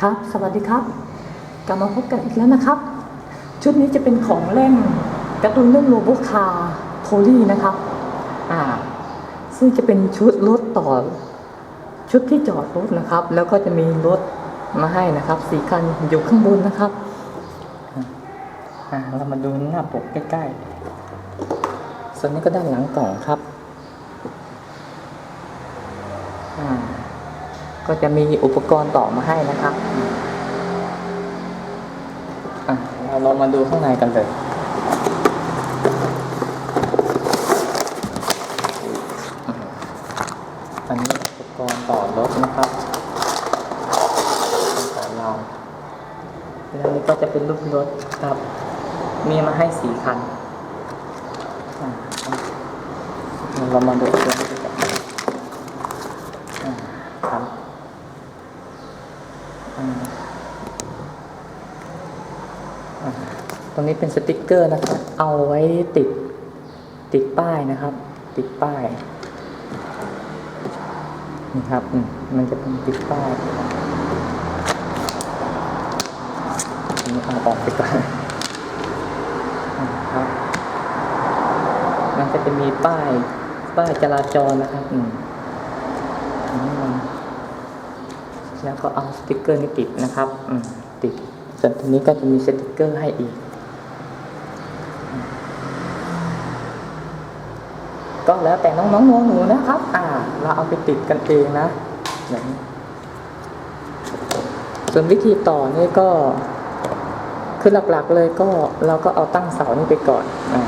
ครับ สวัสดีครับ กลับมาพบกันอีกแล้วนะครับ ชุดนี้จะเป็นของเล่นการ์ตูนเรื่องโรบคาโพลีนะครับอ่าซึ่งจะเป็นชุดรถต่อ ชุดที่จอดรถนะครับ แล้วก็จะมีรถมาให้นะครับสี่คันอยู่ข้างบนนะครับอ่าเรามาดูหน้าปกใกล้ๆส่วนนี้ก็ด้านหลังกล่องครับอ่า ก็จะมีอุปกรณ์ต่อมาให้นะครับเราลองมาดูข้างในกันเลยอันนี้อุปกรณ์ต่อรถนะครับต่อเราแล้วนี้ก็จะเป็นรูปรถครับ มีมาให้สี่คัน เรามาดูกันอะครับอ่า อ่า ตรงนี้เป็นสติกเกอร์นะครับ เอาไว้ติดติดป้ายนะครับ ติดป้ายนี่ครับมันจะเป็นติดป้ายนี้เอาออกไปก่อนอ่าครับมันก็จะมีป้ายป้ายจราจรนะครับอืมแล้วก็เอาสติกเกอร์นี้ติดนะครับ อืมติด ส่วนตรงนี้ก็จะมีสติกเกอร์ให้อีก ก็แล้วแต่น้องๆหนูๆนะครับ อ่า เราเอาไปติดกันเองนะแบบนี้ส่วนวิธีต่อนี่ก็คือหลักๆเลยก็เราก็เอาตั้งเสานี่ไปก่อนอ่า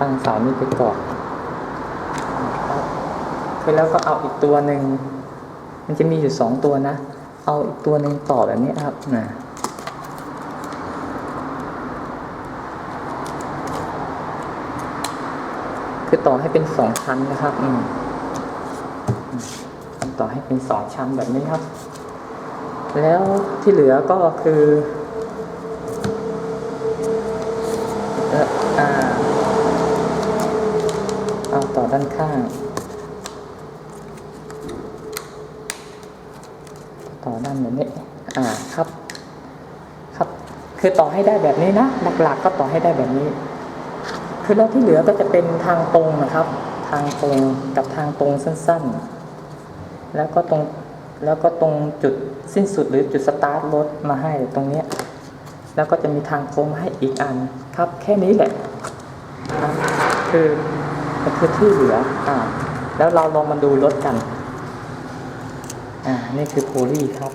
ตั้งเสานี่ไปก่อน คือแล้วก็เอาอีกตัวหนึ่ง มันจะมีอยู่สองตัวนะ เอาอีกตัวหนึ่งต่อแบบนี้ครับนะคือต่อให้เป็นสองชั้นนะครับอืมอืมต่อให้เป็นสองชั้นแบบนี้ครับ แล้วที่เหลือก็คือเออเอาต่อด้านข้าง ต่อด้านแบบนี้อ่าครับ ครับ คือต่อให้ได้แบบนี้นะหลักๆก็ต่อให้ได้แบบนี้ คือแล้วที่เหลือก็จะเป็นทางตรงนะครับ ทางตรงกับทางตรงสั้น ๆ แล้วก็ตรงแล้วก็ตรงจุดสิ้นสุดหรือจุดสตาร์ทรถมาให้ตรงเนี้ยแล้วก็จะมีทางโค้งให้อีกอันครับ แค่นี้แหละครับคือคือที่เหลืออ่าแล้วเราลองมาดูรถกัน อ่า นี่คือโพลีครับ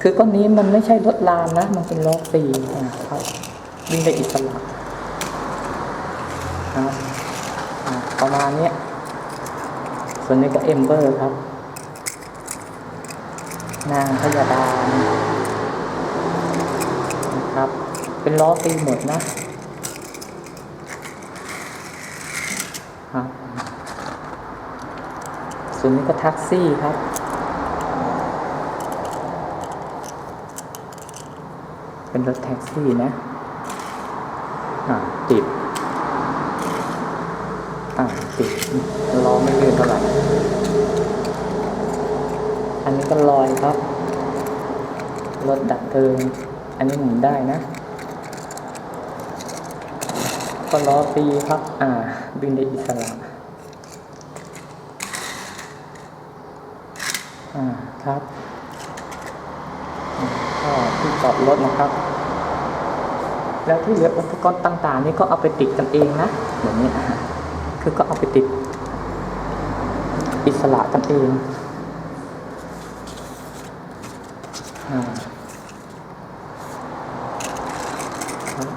คือก้อนนี้มันไม่ใช่รถรามนะ มันเป็นล้อฟรีนะครับ วิ่งได้อิสระครับอ่าประมาณนี้ ส่วนนี้ก็เอมเบอร์ครับ นางพยาดาลนะครับ เป็นล้อฟรีหมดนะ ครับ ส่วนนี้ก็แท็กซี่ครับ เป็นรถแท็กซี่นะอ่าติดอ่าติดล้อไม่ลื่นเท่าไหร่อันนี้ก็ลอยครับ รถดับเพลิง อันนี้หมุนได้นะก็ล้อฟรีครับ อ่าบินได้อิสระ อ่าครับก็ที่จอดรถนะครับ แล้วที่เหลืออุปกรณ์ต่างๆ นี่ก็เอาไปติดกันเองนะแบบนี้คือก็เอาไปติด อิสระกันเองอ่าครับ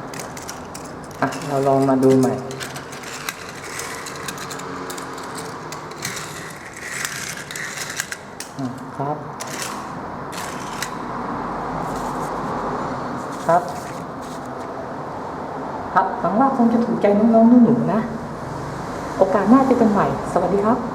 อะเราลองมาดูใหม่ อ่า ครับ ครับ ครับหวังว่าคงจะถูกใจน้องๆหนูๆนะ โอกาสหน้าเจอกันใหม่ สวัสดีครับ